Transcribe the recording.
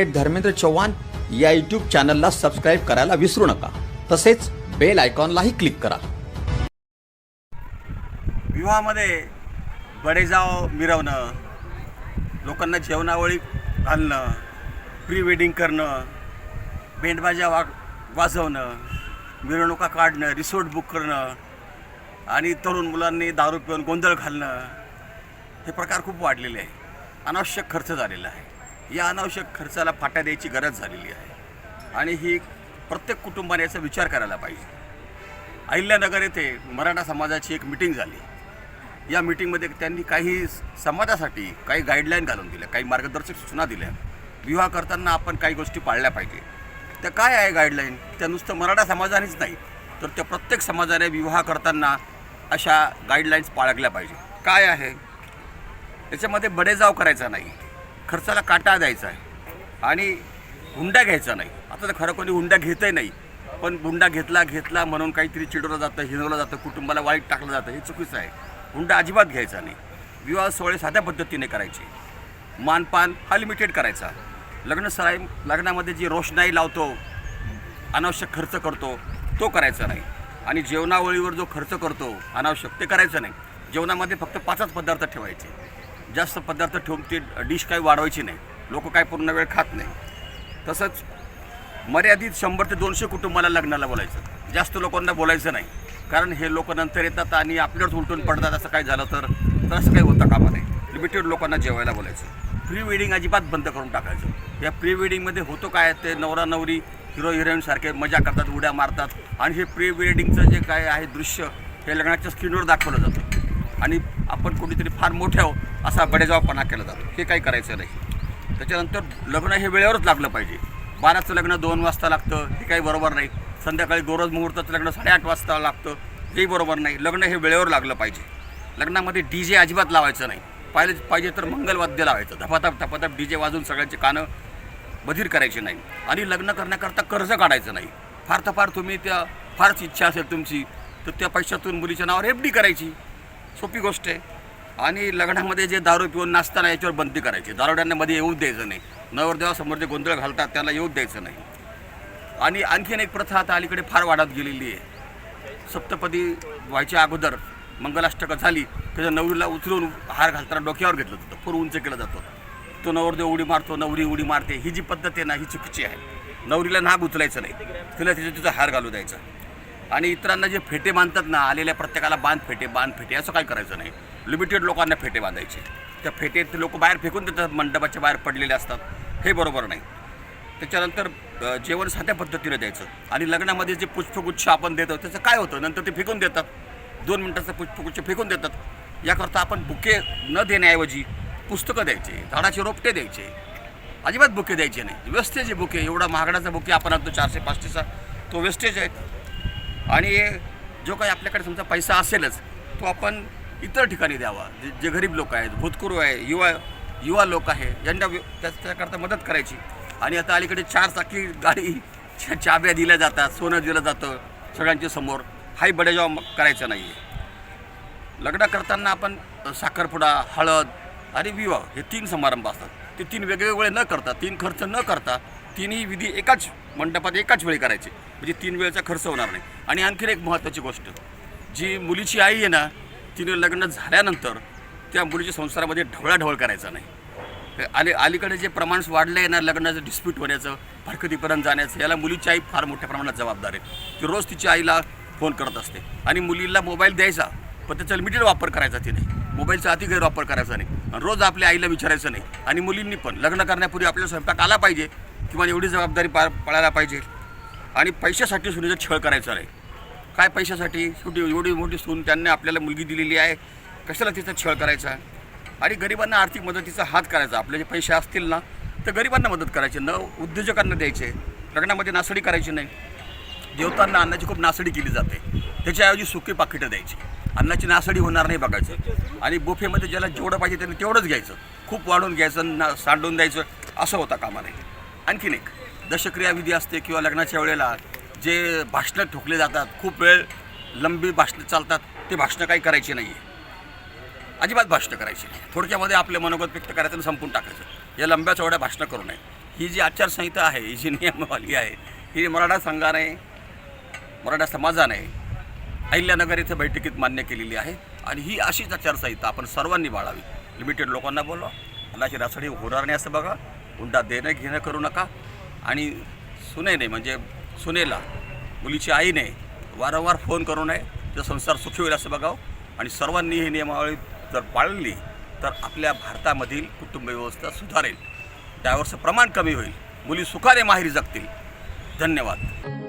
Advocate Dharmendra Chavan या YouTube चॅनलला subscribe करायला विसरू नका. तसेच बेल आयकॉनलाही क्लिक करा. विवाहामध्ये बडेजाव मिरवणं लोकांना जेवणावळी घालणं प्री वेडिंग करणं बेंडबाजा वा वाजवणं मिरवणुका काढणं रिसोर्ट बुक करणं आणि तरुण मुलांनी दारू पिऊन गोंधळ घालणं हे प्रकार खूप वाढलेले आहे. अनावश्यक खर्च झालेला आहे. या अनावश्यक खर्चाला फाटा द्यायची गरज झालेली आहे. आणि ही प्रत्येक कुटुंबाने याचा विचार करायला पाहिजे. अहिल्यानगर येथे मराठा समाजाची एक मिटिंग झाली. या मिटिंगमध्ये त्यांनी काही समाजासाठी काही गाईडलाईन घालून दिल्या काही मार्गदर्शक सूचना दिल्या. विवाह करताना आपण काही गोष्टी पाळल्या पाहिजे. त्या काय आहे गाईडलाईन त्या नुसतं मराठा समाजानेच नाही तर त्या प्रत्येक समाजाने विवाह करताना अशा गाईडलाईन्स पाळगल्या पाहिजे. काय आहे? याच्यामध्ये बडेजाव करायचा नाही. खर्चाला काटा द्यायचा आहे. आणि हुंडा घ्यायचा नाही. आता तर खरं कोणी हुंडा घेतही नाही. पण हुंडा घेतला घेतला म्हणून काहीतरी चिडवलं जातं हिनवलं जातं कुटुंबाला वाईट टाकलं जातं हे चुकीचं आहे. हुंडा अजिबात घ्यायचा नाही. विवाह सोहळे साध्या पद्धतीने करायचे. मानपान हा लिमिटेड करायचा. लग्न सराय लग्नामध्ये जी रोषणाई लावतो अनावश्यक खर्च करतो तो करायचा नाही. आणि जेवणावळीवर जो खर्च करतो अनावश्यक ते करायचं नाही. जेवणामध्ये फक्त पाचच पदार्थ ठेवायचे. जास्त पदार्थ ठेवून ती डिश काही वाढवायची नाही. लोक काय पूर्ण वेळ खात नाही. तसंच मर्यादित शंभर ते दोनशे कुटुंबाला लग्नाला बोलायचं. जास्त लोकांना बोलायचं नाही. कारण हे लोक नंतर येतात आणि आपल्यावरच उलटून पडतात. असं काय झालं तर तर असं काही होतं कामा नाही. लिमिटेड लोकांना जेवायला बोलायचं. प्री वेडिंग अजिबात बंद करून टाकायचं. या प्री वेडिंगमध्ये होतो काय? ते नवरा नवरी हिरो हिरोईनसारखे मजा करतात उड्या मारतात. आणि हे प्री वेडिंगचं जे काय आहे दृश्य हे लग्नाच्या स्क्रीनवर दाखवलं जातं. आणि आपण कोणीतरी फार मोठ्या हो असा बडेजावपणा केला जातो. हे काही करायचं नाही. त्याच्यानंतर लग्न हे वेळेवरच लागलं पाहिजे. बाराचं लग्न दोन वाजता लागतं हे काही बरोबर नाही. संध्याकाळी गोरज मुहूर्ताचं लग्न साडेआठ वाजता लागतं हेही बरोबर नाही. लग्न हे वेळेवर लागलं पाहिजे. लग्नामध्ये डी जे अजिबात लावायचं नाही. पाहिलं पाहिजे तर मंगलवाद्य लावायचं. धपाधप धपाधप डी जे वाजून सगळ्यांचे कानं बधीर करायचे नाही. आणि लग्न करण्याकरता कर्ज काढायचं नाही. फार तर फार तुम्ही त्या फारच इच्छा असेल तुमची तर त्या पैशातून मुलीच्या नावावर एफ डी करायची. सोपी गोष्ट आहे. आणि लग्नामध्ये जे दारू पिऊन नाचताना याच्यावर बंदी करायची. दारुड्यांना येऊ द्यायचं नाही. नवरदेवासमोर जे गोंधळ घालतात त्याला येऊ द्यायचं नाही. आणि आणखीन एक प्रथा आता अलीकडे फार वाढत गेलेली आहे. सप्तपदी व्हायच्या अगोदर मंगलाष्टकं झाली त्याच्या नवरीला उचलून हार घालताना डोक्यावर घेतलं जातं फोर उंच केलं जातो तो नवरदेव उडी मारतो नवरी उडी मारते. ही जी पद्धत आहे ना ही चुकीची आहे. नवरीला नाग उचलायचं नाही. तिला तिचा तिचा हार घालू द्यायचा. आणि इतरांना जे फेटे बांधतात ना आलेल्या प्रत्येकाला बांध फेटे बांध फेटे असं काय करायचं नाही. लिमिटेड लोकांना फेटे बांधायचे. त्या फेटे ते लोक बाहेर फेकून देतात मंडपाच्या बाहेर पडलेले असतात. हे बरोबर नाही. त्याच्यानंतर जेवण साध्या पद्धतीने द्यायचं. आणि लग्नामध्ये जे पुष्पगुच्छ आपण देतो त्याचं काय होतं? नंतर ते फेकून देतात. दोन मिनटाचं पुष्पगुच्छ फेकून देतात. याकरता आपण बुके न देण्याऐवजी पुस्तकं द्यायचे झाडाचे रोपटे द्यायचे. अजिबात बुके द्यायचे नाही. वेस्टेज बुके एवढा महागडाचा बुके आपण आणतो चारशे पाचशेचा. तो वेस्टेज आहे. आणि जो काही आपल्याकडे समजा पैसा असेलच तो आपण इतर ठिकाणी द्यावा. जे जे गरीब लोक आहेत भूतकुरू आहे युवा युवा लोक आहे यांना त्याच्याकरता मदत करायची. आणि आता अलीकडे चार चाकी गाडी च्या- चाब्या दिल्या जातात सोनं दिलं जातं सगळ्यांच्या समोर. हाही बडेजाव करायचा नाही आहे लग्न करताना आपण साखरपुडा हळद आणि विवाह हे तीन समारंभ असतात. ते तीन वेगवेगळे न करता तीन खर्च न करता तिन्ही विधी एकाच मंडपात एकाच वेळी करायचे. म्हणजे तीन वेळेचा खर्च होणार नाही. आणि आणखीन एक महत्त्वाची गोष्ट जी मुलीची आई आहे ना तिने लग्न झाल्यानंतर त्या मुलीच्या संसारामध्ये ढवळाढवळ करायचा नाही. आले अलीकडे जे प्रमाण वाढलं आहे ना लग्नाचं डिस्प्यूट होण्याचं फारकतीपर्यंत जाण्याचं याला मुलीची आई फार मोठ्या प्रमाणात जबाबदार आहे. ती रोज तिच्या आईला फोन करत असते. आणि मुलीला मोबाईल द्यायचा पण त्याचा लिमिटेड वापर करायचा तिने मोबाईलचा अति गैरवापर करायचा नाही. आणि रोज आपल्या आईला विचारायचं नाही. आणि मुलींनी पण लग्न करण्यापूर्वी आपल्याला स्वयंपाक आला पाहिजे किंवा एवढी जबाबदारी पार पाळायला पाहिजे. आणि पैशासाठी सुनीचा छळ करायचा नाही. काय पैशासाठी? शेवटी एवढी मोठी सून त्यांनी आपल्याला मुलगी दिलेली आहे. कशाला तिचा छळ करायचा? आणि गरिबांना आर्थिक मदतीचा हात करायचा. आपले जे पैसे असतील ना तर गरिबांना मदत करायची. न उद्योजकांना द्यायचे. लग्नामध्ये नासडी करायची नाही. जेवताना अन्नाची खूप नासडी केली जाते. त्याच्याऐवजी सुके पाकिटं द्यायची. अन्नाची नासडी होणार नाही बघायचं. आणि बुफेमध्ये ज्याला जेवढं पाहिजे त्यांनी तेवढंच घ्यायचं. खूप वाढून घ्यायचं ना सांडून द्यायचं. असं होता कामा नाही आणखीन एक दशक्रिया विधी असते किंवा लग्नाच्या वेळेला जे भाषणं ठोकले जातात खूप वेळ लंबी भाषणं चालतात ते भाषणं काही करायची नाही आहे अजिबात भाषणं करायची नाही थोडक्यामध्ये आपले मनोगत व्यक्त करायचं आणि संपून टाकायचं. या लंब्या चौड्या भाषणं करू नये. ही जी आचारसंहिता आहे ही जी नियमावली आहे ही मराठा संघाने मराठा समाजाने अहिल्यानगर येथे बैठकीत मान्य केलेली आहे आणि ही अशीच आचारसंहिता आपण सर्वांनी बाळावी. लिमिटेड लोकांना बोलवा. अशी रासडी होणार नाही असं बघा. हुंडा देणं घेणं करू नका. आणि सुनेने म्हणजे सुनेला मुलीची आईने वारंवार फोन करू नये. तर संसार सुखी होईल असं बघावं. आणि सर्वांनी ही नियमावली जर पाळली तर आपल्या भारतामधील कुटुंबव्यवस्था सुधारेल. डायव्हर्सचं प्रमाण कमी होईल. मुली सुखाने माहेरी जगतील. धन्यवाद.